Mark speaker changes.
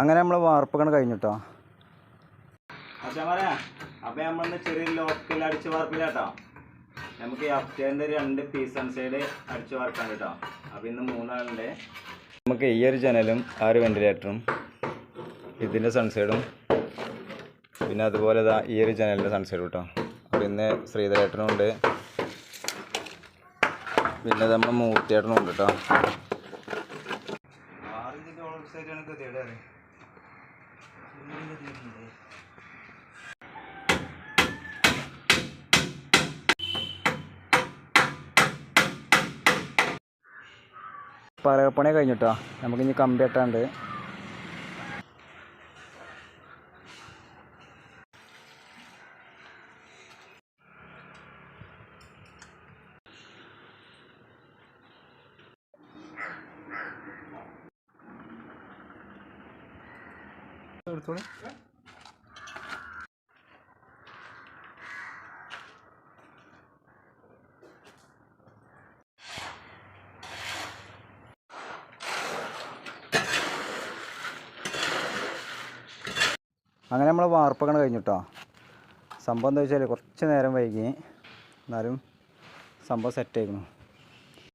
Speaker 1: അങ്ങനെ നമ്മൾ വാർപ്പൊക്കെ കഴിഞ്ഞിട്ടോ.
Speaker 2: അപ്പൊ നമ്മളിന്ന് ചെറിയ ലോക്കൽ അടിച്ചു വാർപ്പില്ലാട്ടോ നമുക്ക് ഈ അപ്റ്റേന്റെ രണ്ട് പീസ് സൺ സൈഡ് അടിച്ചു വാർക്കാൻ കേട്ടോ. അപ്പൊ ഇന്ന് മൂന്നാളുണ്ട്
Speaker 1: നമുക്ക് ഈ ഒരു ജനലും ആ ഒരു വെന്റിലേറ്ററും ഇതിന്റെ സൺസൈഡും പിന്നെ അതുപോലെ ഇതാ ഈ ഒരു ജനലിന്റെ സൺസൈഡും കേട്ടോ. അപ്പോൾ ഇന്ന് ശ്രീധരേട്ടനും ഉണ്ട്. പിന്നെ നമ്മുടെ മൂർത്തിയേട്ടനും ഉണ്ട് കേട്ടോ. പറയപ്പണി കഴിഞ്ഞിട്ടോ? നമുക്കിനി കമ്പി കെട്ടാണ്ട് അങ്ങനെ നമ്മൾ വാർപ്പൊക്കെ കഴിഞ്ഞിട്ടോ. സംഭവം എന്താ വെച്ചാൽ കുറച്ച് നേരം വൈകി. എന്നാലും സംഭവം സെറ്റ് ആയിരുന്നു